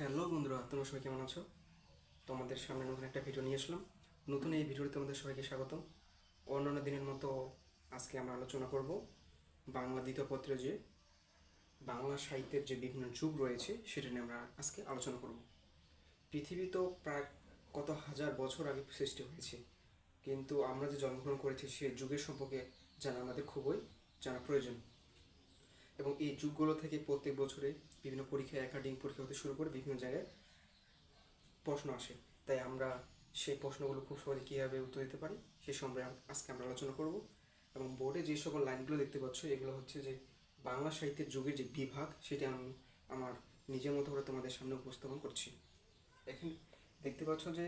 Hello বন্ধুরা, তোমরা সবাই কেমন আছো? তোমাদের সামনে নতুন একটা ভিডিও নিয়ে আসলাম। নতুন এই ভিডিওতে তোমাদের সবাইকে স্বাগতম। অন্যান্য দিনের মতো আজকে আমরা আলোচনা করব বাংলা দ্বিতীয় পত্রে যে বাংলা সাহিত্যের যে বিভিন্ন যুগ রয়েছে, সেটা নিয়ে আমরা আজকে আলোচনা করব। পৃথিবী তো প্রায় কত হাজার বছর আগে সৃষ্টি হয়েছে, কিন্তু আমরা যে জন্মগ্রহণ করেছি সেই যুগের সম্পর্কে জানা আমাদের খুবই জানা প্রয়োজন। এবং এই যুগগুলো থেকে প্রত্যেক বছরে বিভিন্ন পরীক্ষা একাডেমিক পরীক্ষা হতে শুরু করে বিভিন্ন জায়গায় প্রশ্ন আসে। তাই আমরা সেই প্রশ্নগুলো খুব সহজে কীভাবে উত্তর দিতে পারি সে সম্পর্কে আজকে আমরা আলোচনা করব। এবং বোর্ডে যে সকল লাইনগুলো দেখতে পাচ্ছ, এগুলো হচ্ছে যে বাংলা সাহিত্যের যুগের যে বিভাগ, সেটা আমি আমার নিজের মতো করে তোমাদের সামনে উপস্থাপন করছি। এখানে দেখতে পাচ্ছ যে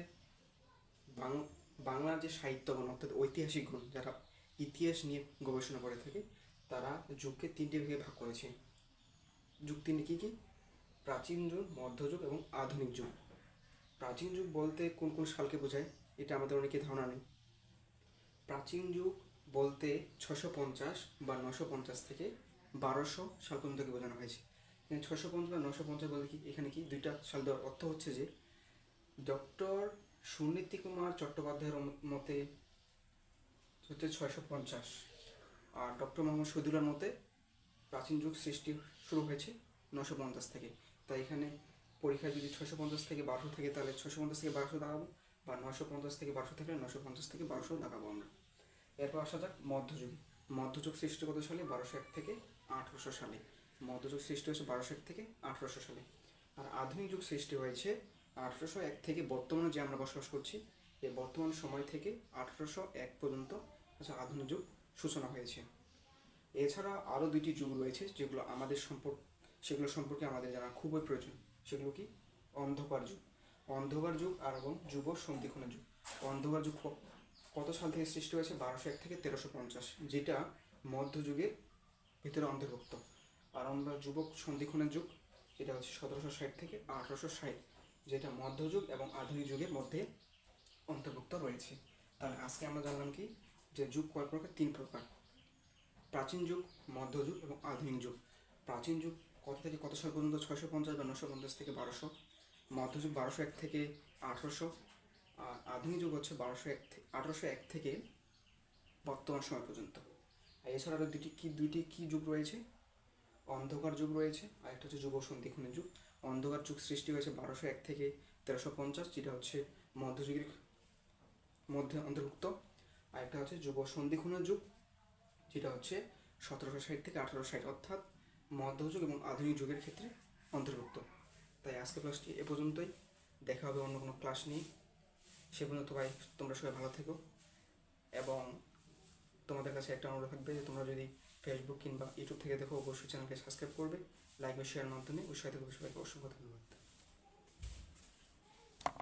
বাংলার যে সাহিত্যগণ অর্থাৎ ঐতিহাসিক গুণ, যারা ইতিহাস নিয়ে গবেষণা করে থাকে তারা যুগকে তিনটে ভাগে ভাগ করেছে। যুগ তিনটি কী কী? প্রাচীন যুগ মধ্যযুগ এবং আধুনিক যুগ। প্রাচীন যুগ বলতে কোন কোন সালকে বোঝায়? এটা আমাদের অনেকে ধারণা নেই। প্রাচীন যুগ বলতে ছশো পঞ্চাশ বা নশো পঞ্চাশ থেকে বারোশো সাল পর্যন্তকে বোঝানো হয়েছে। এখানে ছশো পঞ্চাশ বা নশো পঞ্চাশ বলতে কি? এখানে কি? দুইটা সাল দেওয়ার অর্থ হচ্ছে যে, ডক্টর সুনীতি কুমার চট্টোপাধ্যায়ের মতে হচ্ছে ছয়শো পঞ্চাশ। আর ডক্টর মোহাম্মদ শহীদুল্লার মতে প্রাচীন যুগ সৃষ্টি শুরু হয়েছে নশো পঞ্চাশ থেকে। তাই এখানে পরীক্ষায় যদি ছশো পঞ্চাশ থেকে বারোশো থাকে, তাহলে ছশো পঞ্চাশ থেকে বারোশো দাঁড়াবো বা নশো পঞ্চাশ থেকে বারোশো থেকে নশো পঞ্চাশ থেকে বারোশো দাগাবো আমরা। এরপর আসা যাক মধ্যযুগ। মধ্যযুগ সৃষ্টি কত সালে? বারোশো এক থেকে আঠেরোশো সালে। মধ্যযুগ সৃষ্টি হয়েছে বারোশো এক থেকে আঠেরোশো সালে। আর আধুনিক যুগ সৃষ্টি হয়েছে আঠেরোশো এক থেকে বর্তমানে যে আমরা বসবাস করছি, এই বর্তমান সময় থেকে আঠেরোশো এক পর্যন্ত আচ্ছা আধুনিক যুগ। সূচনা হয়েছে। এছাড়া আরও দুইটি যুগ রয়েছে, যেগুলো আমাদের সম্পর্ক, সেগুলো সম্পর্কে আমাদের জানা খুবই প্রয়োজন। সেগুলো কি? অন্ধকার যুগ। অন্ধকার যুগ আর এবং যুব সন্ধিক্ষণের যুগ। অন্ধকার যুগ কত সাল থেকে সৃষ্টি হয়েছে? বারোশো এক থেকে তেরোশো পঞ্চাশ, যেটা মধ্যযুগের ভিতরে অন্তর্ভুক্ত। আর আমরা যুবক সন্ধিক্ষণের যুগ, এটা হচ্ছে সতেরোশো ষাট থেকে আঠারোশো ষাট, যেটা মধ্যযুগ এবং আধুনিক যুগের মধ্যে অন্তর্ভুক্ত রয়েছে। তাহলে আজকে আমরা জানলাম কি? যে যুগ কয় প্রকার, তিন প্রকার। প্রাচীন যুগ মধ্যযুগ এবং আধুনিক যুগ। প্রাচীন যুগ কত থেকে কত সাল পর্যন্ত? ছয়শো পঞ্চাশ বা নশো পঞ্চাশ থেকে বারোশো। মধ্যযুগ বারোশো এক থেকে আঠারোশো। আর আধুনিক যুগ হচ্ছে বারোশো এক আঠারোশো এক থেকে বর্তমান সময় পর্যন্ত। আর এছাড়া আরও দুটি কী, দুইটি কী যুগ রয়েছে? অন্ধকার যুগ রয়েছে, আর একটা হচ্ছে যুব সন্ধিক্ষণের যুগ। অন্ধকার যুগ সৃষ্টি হয়েছে বারোশো এক থেকে তেরোশো পঞ্চাশ, যেটা হচ্ছে মধ্যযুগের মধ্যে অন্তর্ভুক্ত। আর একটা হচ্ছে যুব সন্ধিক্ষণের যুগ, যেটা হচ্ছে সতেরোশো ষাট থেকে আঠারোশো ষাট অর্থাৎ মধ্যযুগ এবং আধুনিক যুগের ক্ষেত্রে অন্তর্ভুক্ত। তাই আজকে ক্লাসটি এ পর্যন্তই। দেখা হবে অন্য কোনো ক্লাস নিয়ে। সে পর্যন্ত ভাই, তোমরা সবাই ভালো থেকো। এবং তোমাদের কাছে একটা অনুরোধ থাকবে যে তোমরা যদি ফেসবুক কিংবা ইউটিউব থেকে দেখো, অবশ্যই চ্যানেলকে সাবস্ক্রাইব করবে লাইক ও শেয়ার মাধ্যমে। উৎসাহিত করবে সবাইকে অসংখ্য ধন্যবাদ।